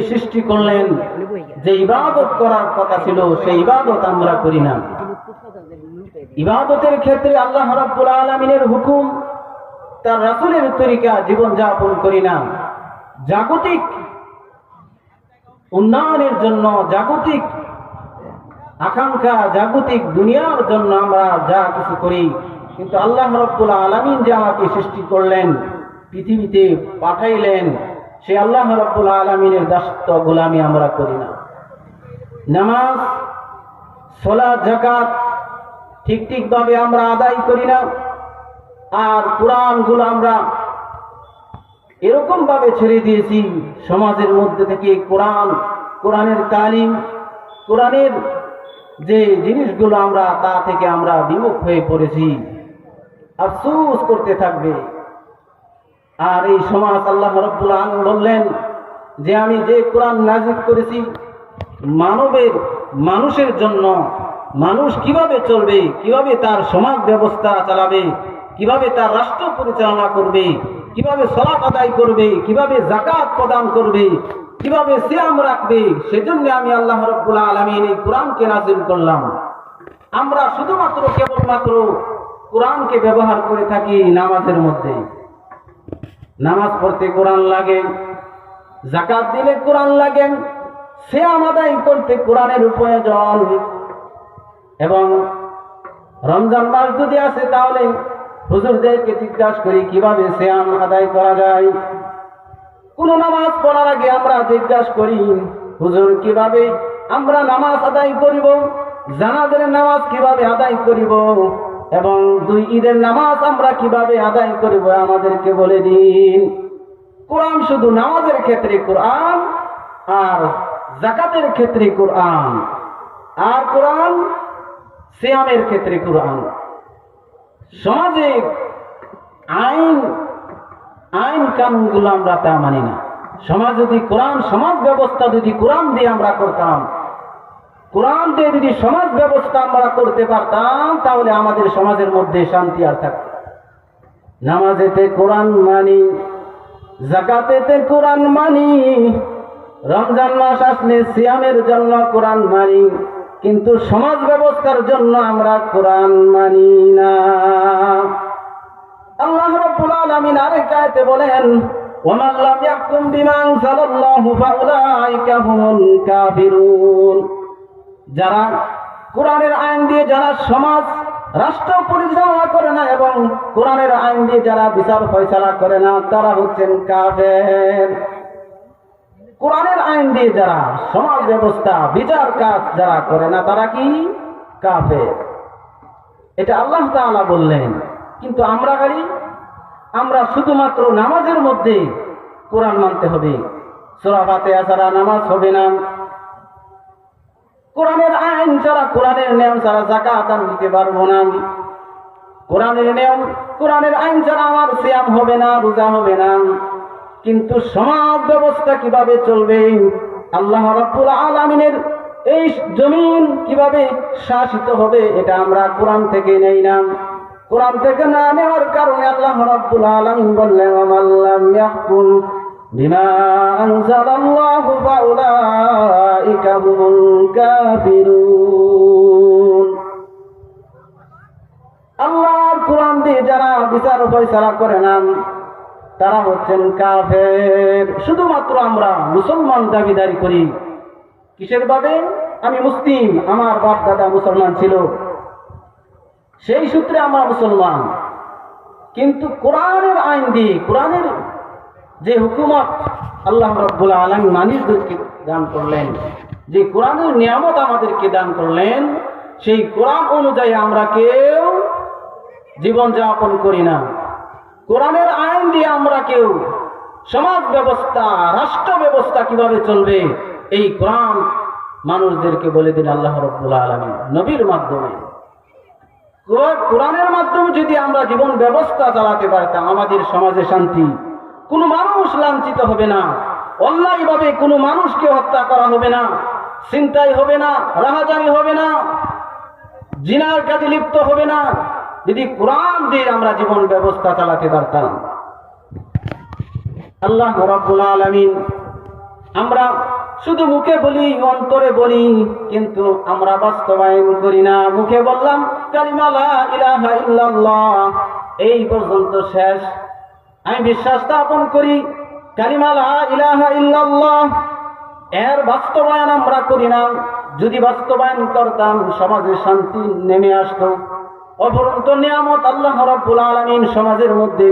সৃষ্টি করলেন। যে ইবাদত করার কথা ছিল, সেই ইবাদত আমরা করি না। ইবাদতের ক্ষেত্রে আল্লাহ রাব্বুল আলামিনের হুকুম, তার রাসূলের তরিকা জীবন যাপন করি না। জাগতিক উন্নয়নের জন্য জাগতিক আকাঙ্ক্ষা, জাগতিক দুনিয়ার জন্য আমরা যা কিছু করি। কিন্তু আল্লাহ রব্বুল আলামিন যে আমাকে সৃষ্টি করলেন, পৃথিবীতে পাঠাইলেন, সে আল্লাহ রব্বুল আলামিনের দাসত্ব গোলামি আমরা করি না। নামাজ সোলা জাকাত ঠিক ঠিকভাবে আমরা আদায় করি না। আর কোরআনগুলো আমরা এরকম ভাবে ছেড়ে দিয়েছি সমাজের মধ্যে থেকে কোরআন, কোরআনের তালিম, কোরআনের যে জিনিসগুলো আমরা, তা থেকে আমরা বিমুখ হয়ে পড়েছি। আফসোস করতে থাকবে। আর এই সমাজ আল্লাহ রব্বুল আলম বললেন যে আমি যে কোরআন নাজিক করেছি, মানবের, মানুষের জন্য, মানুষ কীভাবে চলবে, কীভাবে তার সমাজ ব্যবস্থা চালাবে, কীভাবে তার রাষ্ট্র পরিচালনা করবে কীভাবে সলাপ আদায় করবে, কীভাবে জাকাত প্রদান করবে, কীভাবে সিয়াম রাখবে, সেজন্য আমি আল্লাহ রব্বুল আলমিন এই কোরআনকে নাজিল করলাম। আমরা শুধুমাত্র কেবলমাত্র কোরআনকে ব্যবহার করে থাকি নামাজের মধ্যে। নামাজ পড়তে কোরআন লাগে জাকাত দিলে কোরআন লাগে শ্যাম আদায় করতে কোরআনের প্রয়োজন। এবং রমজান মাস যদি আসে তাহলে হুজুরদেরকে জিজ্ঞাসা করি, কীভাবে শ্যাম আদায় করা যায়? কোন নামাজ পড়ার আগে আমরা জিজ্ঞাসা করি, হুজুর, কীভাবে আমরা নামাজ আদায় করিব? জানাজের নামাজ কীভাবে আদায় করিব? এবং দুই ঈদের নামাজ আমরা কীভাবে আদায় করিব, আমাদেরকে বলে দিন। কোরআন শুধু নামাজের ক্ষেত্রে কোরআন, আর জাকাতের ক্ষেত্রে কোরআন। আর কোরআন সিয়ামের ক্ষেত্রে কোরআন। সমাজে আইন আইন কানুনগুলো আমরা তা মানি না। সমাজ যদি কোরআন, সমাজ ব্যবস্থা যদি কোরআন দিয়ে আমরা করতাম, কোরআন দিয়ে যদি সমাজ ব্যবস্থা আমরা করতে পারতাম, তাহলে আমাদের সমাজের মধ্যে শান্তি আর থাকত। নামাজেতে কোরআন মানি, জাকাতেতে কোরআন মানি, রমজান মাস আসলে সিয়ামের জন্য কোরআন মানি। কিন্তু সমাজ ব্যবস্থার জন্য আমরা কোরআন মানি না। আল্লাহ রাব্বুল আলামিন আরেক বলেন, ওমান লাম ইয়াহকুম বিমা আনজালাল্লাহু ফাউলাইকা হুমুল কাফিরুন। যারা কোরআনের আইন দিয়ে যারা সমাজ, রাষ্ট্র পরিচালনা করে না এবং কোরআনের আইন দিয়ে যারা বিচার ফয়সালা করে না, তারা হচ্ছেন কাফের। কোরআনের আইন দিয়ে যারা সমাজ ব্যবস্থা, বিচার কাজ যারা করে না, তারা কি? কাফের। এটা আল্লাহ তাআলা বললেন। কিন্তু আমরা গাড়ি আমরা শুধুমাত্র নামাজের মধ্যে কোরআন মানতে হবে। সোরাবাতে ছাড়া নামাজ হবে না। কোরআনের আইন ছাড়া, কোরআনের নিয়ম ছাড়া জাকাত আমি দিতে পারব না। কোরআনের নিয়ম, কোরআনের আইন ছাড়া আমার সিয়াম হবে না, রোজা হবে না। কিন্তু সমাজ ব্যবস্থা কীভাবে চলবে? আল্লাহ রাব্বুল আলামিনের এই জমিন কীভাবে শাসিত হবে এটা আমরা কোরআন থেকে নেই না। কোরআন থেকে না নেওয়ার কারণে আল্লাহ রাব্বুল আলামিন বললেন আমাল্লাম ইয়াহকুম বিমা আনজালাল্লাহু ফাউলাইকা হুমুল কাফিরুন. আল্লাহর কোরআন দিয়ে যারা বিচার ফয়সালা করে না তারা হচ্ছেন কাফের। শুধুমাত্র আমরা মুসলমান দাবিদারি করি। কিসের ভাবে আমি মুসলিম, আমার বাপ দাদা মুসলমান ছিল। সেই সূত্রে আমরা মুসলমান। কিন্তু কোরআনের আইন দিয়ে, কোরআনের যে হুকুমত আল্লাহ রব্বুল আলম মানুষদেরকে দান করলেন, যে কোরআনের নিয়ামত আমাদেরকে দান করলেন, সেই কোরআন অনুযায়ী আমরা কেউ জীবন যাপন করি না। কোরআনের আইন দিয়ে আমরা কেউ সমাজ ব্যবস্থা, রাষ্ট্র ব্যবস্থা কীভাবে চলবে? এই কোরআন মানুষদেরকে বলে দিন আল্লাহ রব্বুল আলমী নবীর মাধ্যমে। কোরআ- কোরআনের মাধ্যমে যদি আমরা জীবন ব্যবস্থা চালাতে পারতাম, আমাদের সমাজে শান্তি। কোনো মানুষ লাঞ্ছিত হবে না। অন্যায়ভাবে কোনো মানুষকে হত্যা করা হবে না। চিন্তাই হবে না রাহাজানি হবে না। জিনার কাজে লিপ্ত হবে না। যদি কোরআন দিয়ে আমরা জীবন ব্যবস্থা চালাতে পারতাম। আল্লাহ রব্বুল আলামিন, আমরা শুধু মুখে বলি, অন্তরে বলি, কিন্তু আমরা বাস্তবায়ন করি না। মুখে বললাম কালিমালা ইলাহা ইল্লাল্লাহ, এই পর্যন্ত শেষ। আমি বিশ্বাস স্থাপন করি কালিমালা ইলাহা ইল্লাল্লাহ, এর বাস্তবায়ন আমরা করি না। যদি বাস্তবায়ন করতাম, সমাজে শান্তি নেমে আসতো। অপরন্ত নিয়ামত আল্লাহ রব্বুল আলমিন সমাজের মধ্যে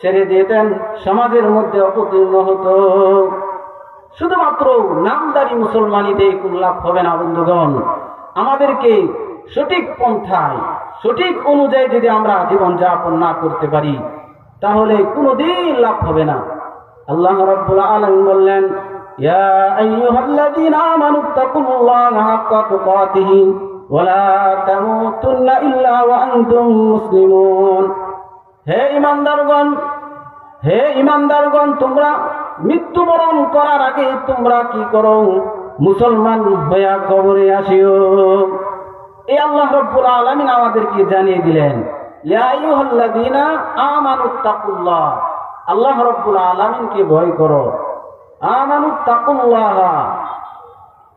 ছেড়ে দিতেন সমাজের মধ্যে অপতীর্ণ হতো। শুধুমাত্র নামদারি মুসলমানিতে কোন লাভ হবে না, বন্ধুগণ। আমাদেরকে সঠিক পন্থায়, সঠিক অনুযায়ী যদি আমরা জীবন যাপন না করতে পারি, তাহলে কোনোদিন লাভ হবে না। আল্লাহ রাব্বুল আলামিন বললেন, ইয়া আইয়ুহাল্লাযীনা আমানু তাকুল্লাহা হাক্কা তুকাতিহি। ওয়া লা তামুতুন্না হে ঈমানদারগণ হে ঈমানদারগণ তোমরা মৃত্যুবরণ করার আগে তোমরা কি করো? মুসলমান হইয়া কবরে আসিও। এই আল্লাহ রব্বুল আলামিন আমাদেরকে জানিয়ে দিলেন আল্লাহ রব্বুল আলামিনকে ভয় করো। আমানুত্তাকুল্লাহ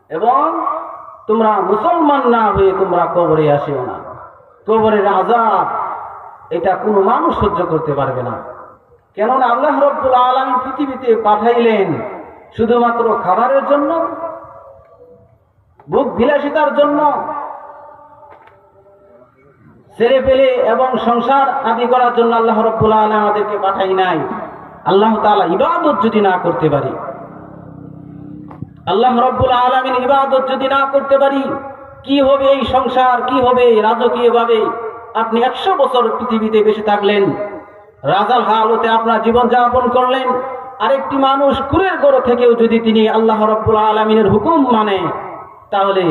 এবং তোমরা মুসলমান না হয়ে তোমরা কবরে আসিও না। কবরের আজাব এটা কোনো মানুষ সহ্য করতে পারবে না। কেননা আল্লাহ রব্বুল আলামিন পৃথিবীতে পাঠাইলেন শুধুমাত্র খাবারের জন্য বুক বিলাসিতার জন্য ছেড়ে পেলে এবং সংসার আদি করার জন্য আল্লাহ রব্বুল আলম আমাদেরকে পাঠাই নাই। আল্লাহ তাআলা ইবাদত যদি না করতে পারি আল্লাহ রব্বুল আলমিন ইবাদত যদি না করতে পারি, কি হবে এই সংসার, কি হবে রাজকীয় ভাবে আপনি একশো বছর পৃথিবীতে বেঁচে থাকলেন, রাজার হালতে আপনার জীবন যাপন করলেন, আরেকটি মানুষ কুরের গড় থেকেও যদি তিনি আল্লাহ রব্বুল আলমিনের হুকুম মানে তাহলে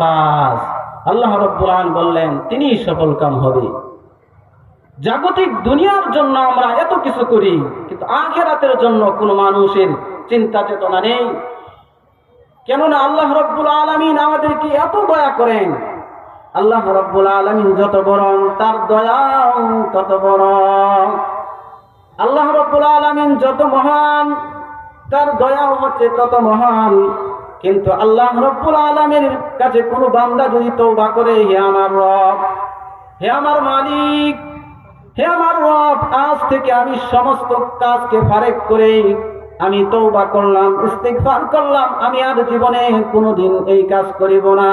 ফাস আল্লাহ রব্বুল আলম বললেন তিনি সফল কাম হবে। জাগতিক দুনিয়ার জন্য আমরা এত কিছু করি, কিন্তু আখেরাতের জন্য কোনো মানুষের চিন্তা চেতনা নেই। কেননা আল্লাহ রব্বুল আলমিন আমাদেরকে এত দয়া করেন। আল্লাহ রব্বুল আলমিন যত বরং তার দয়া তত বরং আল্লাহ রব্বুল আলমিন যত মহান, তার দয়া হচ্ছে তত মহান। কিন্তু আল্লাহ রব্বুল আলমের কাছে কোনো বান্দা যদি তৌবা করে, হে আমার রব, হে আমার মালিক, হে আমার রব, আজ থেকে আমি সমস্ত কাজকে ফারেক করে আমি তৌবা করলাম, ইস্তেগফার করলাম, আমি আর জীবনে কোনোদিন এই কাজ করিব না।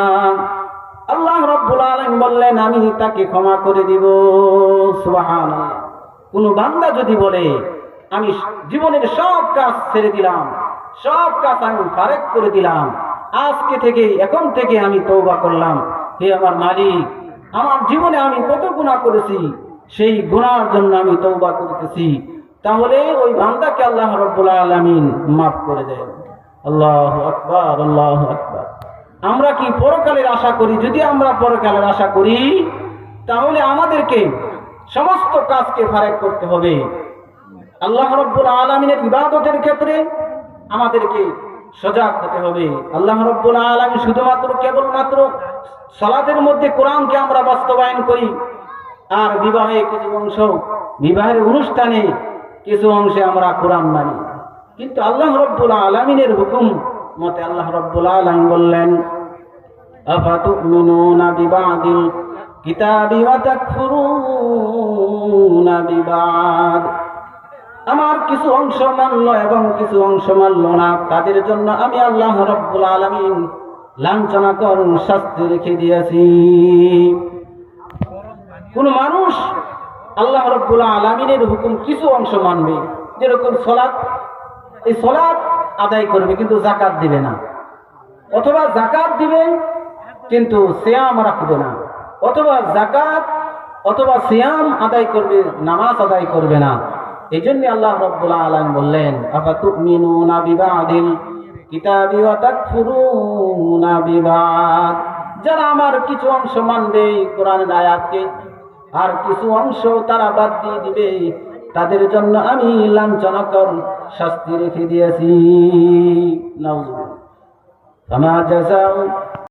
আল্লাহ রব্বুল আলামিন বললেন, আমি তাকে ক্ষমা করে দিব। সুবহানাল্লাহ। কোন বান্দা যদি বলে, আমি জীবনের সব কাজ ছেড়ে দিলাম, সব কাজ আমি ফারেক করে দিলাম, আজকে থেকে, এখন থেকে আমি তৌবা করলাম, হে আমার মালিক, আমার জীবনে আমি কত গুণা করেছি, সেই গুণার জন্য আমি তৌবা করতেছি। তাহলে ওই বান্দাকে আল্লাহ রব্বুল আলামিন মাফ করে দেন। আল্লাহ আকবার আল্লাহ আকবার। আমরা কি পরকালের আশা করি? যদি আমরা পরকালের আশা করি, তাহলে আমাদেরকে সমস্ত কাজকে ফারেক করতে হবে। আল্লাহ রব্বুল আলমিনের ইবাদতের ক্ষেত্রে আমাদেরকে সজাগ হতে হবে। আল্লাহ রব্বুল আলমী শুধুমাত্র, কেবলমাত্র সলাতের মধ্যে কোরআনকে আমরা বাস্তবায়ন করি। আর বিবাহে কিছু অংশ বিবাহের অনুষ্ঠানে কিছু অংশে আমরা কোরআন মানি। কিন্তু আল্লাহ রব্বুল আলমিনের হুকুম মতে আল্লাহ রব্বুল আলম বললেন আমার কিছু অংশ মানল এবং কিছু অংশ মানল না। তাদের জন্য আমি আল্লাহ রব্বুল আলমিন লাঞ্ছনাকর শাস্তি রেখে দিয়েছি। কোন মানুষ আল্লাহ রব্বুল আলমিনের হুকুম কিছু অংশ মানবে। যেরকম সলাৎ, এই সলাৎ আদায় করবে কিন্তু জাকাত দিবে না। অথবা জাকাত দিবে কিন্তু শ্যাম রাখবে না। অথবা জাকাত অথবা শ্যাম আদায় করবে, নামাজ আদায় করবে না। এই জন্য আল্লাহ রব্বুল আলম বললেন আফা তুমিনুনা বিবাদিল কিতাবি যারা আমার কিছু অংশ মানবে কোরআন আয়াতকে আর কিছু অংশ তারা বাদ দিয়ে দিবে। তাদের জন্য আমি লাঞ্ছনাকর শাস্তি রেখে দিয়েছি।